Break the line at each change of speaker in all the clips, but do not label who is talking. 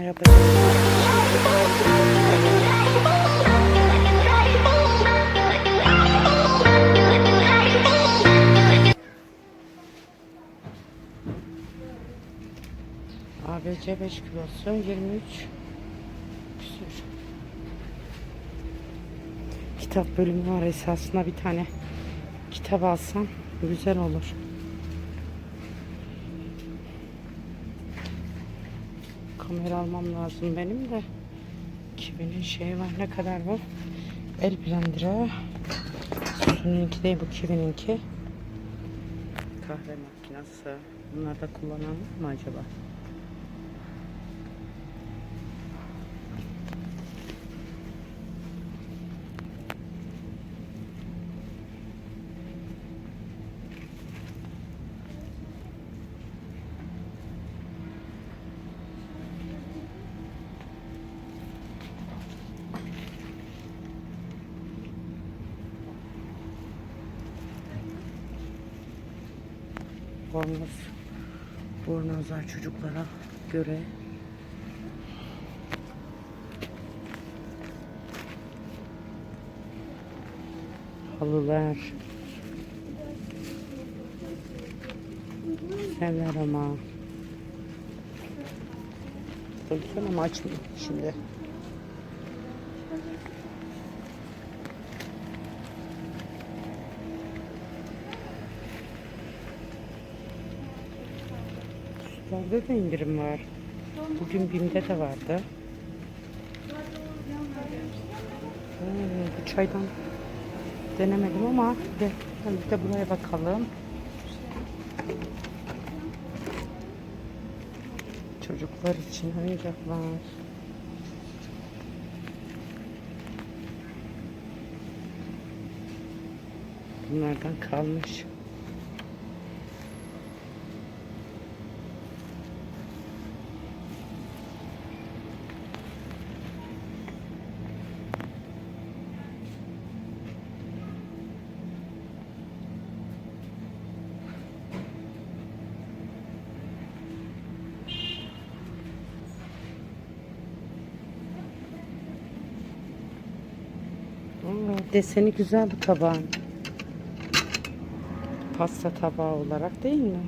Merhaba. ABC 5 kilosu 23 küsür. Kitap bölümü var esasında bir tane kitap alsam güzel olur. Kamera almam lazım benim de. 2000'in şeyi var. Ne kadar bu? El blenderi. Sunu'nunki değil bu 2000'inki. Kahve makinesi. Bunlar da kullanalım mı acaba? Bornoz. Bornozlar çocuklara göre. Halılar. Güzeller ama. Baksana ama açmıyor şimdi. Sütlerde de indirim var. Bugün BİM'de de vardı. Hmm, bu çaydan denemedim ama de, bir de buraya bakalım. Çocuklar için oyuncaklar. Bunlardan kalmış. Aa, deseni güzel bu tabağın. Pasta tabağı olarak değil mi?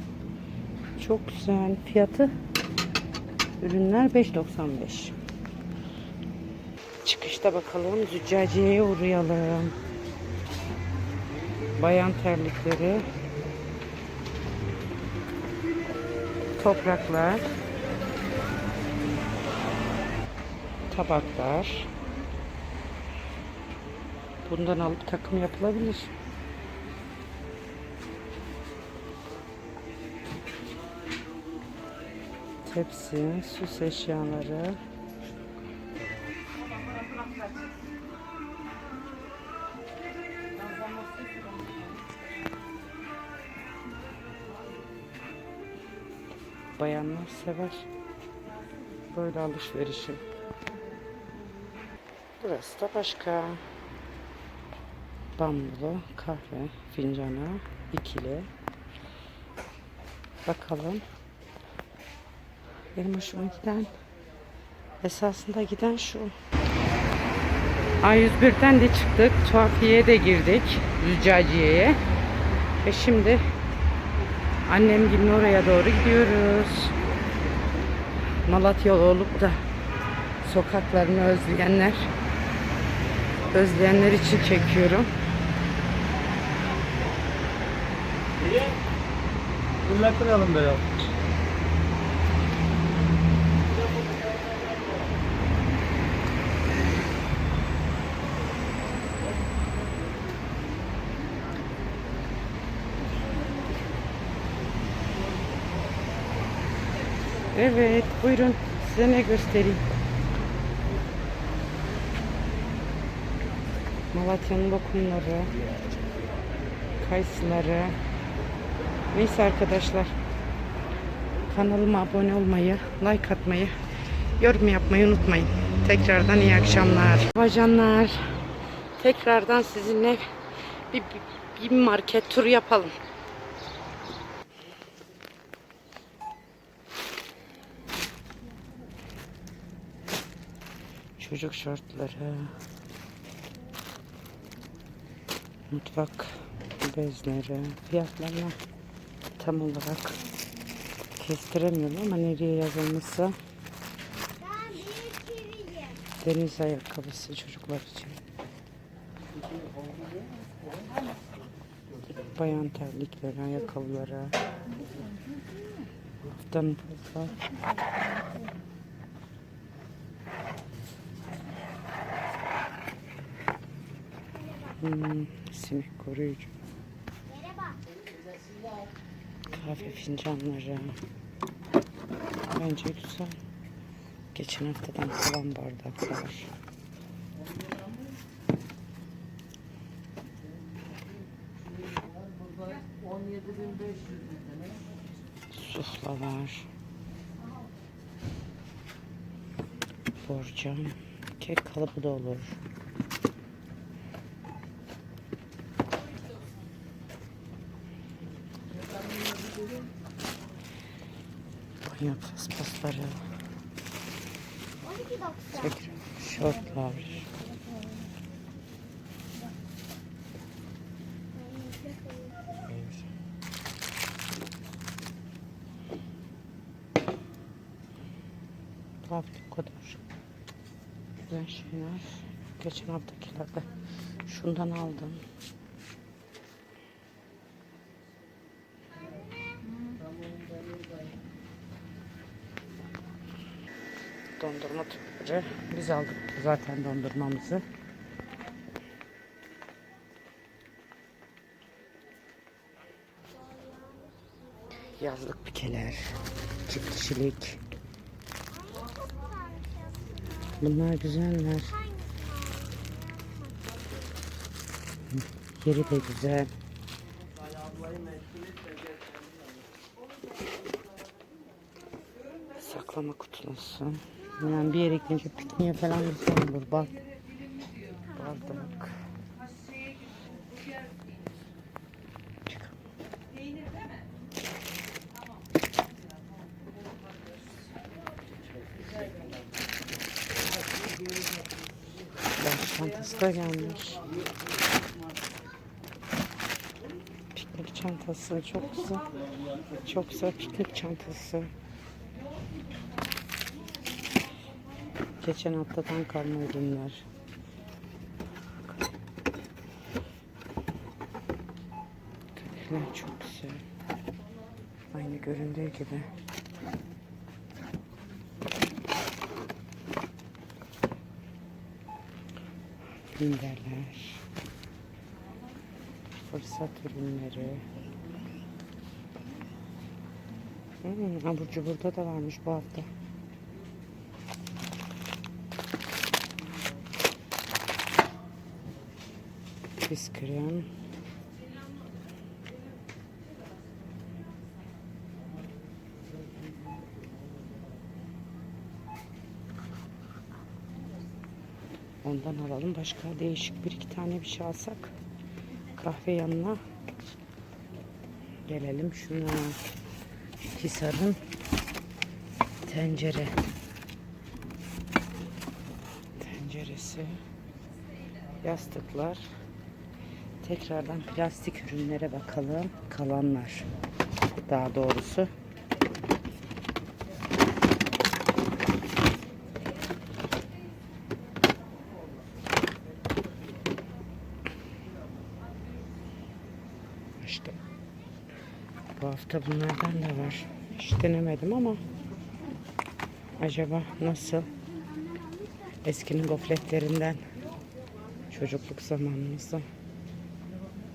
Çok güzel. Fiyatı ürünler 5.95. Çıkışta bakalım züccaciyeye uğrayalım. Bayan terlikleri. Topraklar. Tabaklar. Bundan alıp takım yapılabilir. Tepsi, süs eşyaları. Bayanlar sever böyle alışverişi. Burası da başka. Bambulu kahve fincanı ikili. Bakalım. Benim hoşuma giden esasında giden şu. A101'den de çıktık. Tuhafiye'ye de girdik. Züccaciye'ye. Ve şimdi annem gibi oraya doğru gidiyoruz. Malatyalı olup da sokaklarını özleyenler özleyenler için çekiyorum.
Fırlatmayalım be ya.
Evet, buyurun. Size ne göstereyim? Malatya'nın lokumları, kayısıları. Neyse arkadaşlar. Kanalıma abone olmayı, like atmayı, yorum yapmayı unutmayın. Tekrardan iyi akşamlar. Bacanlar. Tekrardan sizinle bir, bir, bir market turu yapalım. Çocuk şortları. Mutfak bezleri. Fiyatlarını tam olarak kestiremiyorum ama nereye yazılması. Deniz ayakkabısı çocuklar için. Bayan terlikleri, ayakkabıları. Haftanın fazla. Hmm, sinek koruyucu.
Merhaba.
Kahve fincanları. Bence güzel. Geçen haftadan kalan bardaklar. Suflalar. Borcam. Kek kalıbı da olur. Banyo paspasları.
12.90.
Tekrar şortlar. Bu hafta bu kadar. Güzel şeyler. Geçen haftakilerde şundan aldım. Dondurma tüpleri. Biz aldık zaten dondurmamızı. Yazlık pikeler. Çift kişilik. Bunlar güzeller. Yeri de güzel. Saklama kutusu. Yani bir yere gidince pikniğe falan güzel olur. Bak. Bardak. Çantası da gelmiş. Piknik çantası çok güzel. Çok güzel piknik çantası. Geçen haftadan kalma ürünler. Köpekler çok güzel. Aynı göründüğü gibi. Minderler. Fırsat ürünleri. Hmm, abur cuburda da varmış bu hafta. Bisküvim. Ondan alalım. Başka değişik bir iki tane bir şey alsak. Kahve yanına. Gelelim şuna. Hisar'ın tencere. Tenceresi. Yastıklar. Tekrardan plastik ürünlere bakalım. Kalanlar. Daha doğrusu. İşte bu hafta bunlardan da var. Hiç denemedim ama acaba nasıl? Eskinin gofletlerinden çocukluk zamanımızda.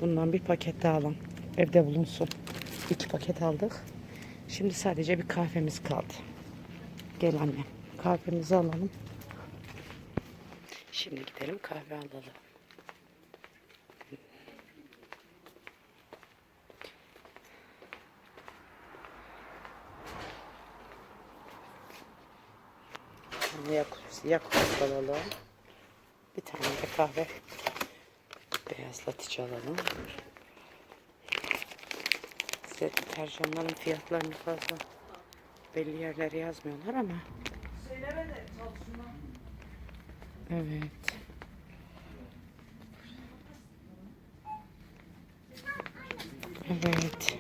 Bundan bir paket daha alalım. Evde bulunsun. İki paket aldık. Şimdi sadece bir kahvemiz kaldı. Gel anne. Kahvemizi alalım. Şimdi gidelim kahve alalım. Yakup, yakup alalım. Bir tane de kahve beyazlatıcı alalım. Size deterjanların fiyatlarını fazla belli yerlere yazmıyorlar ama Evet. Evet.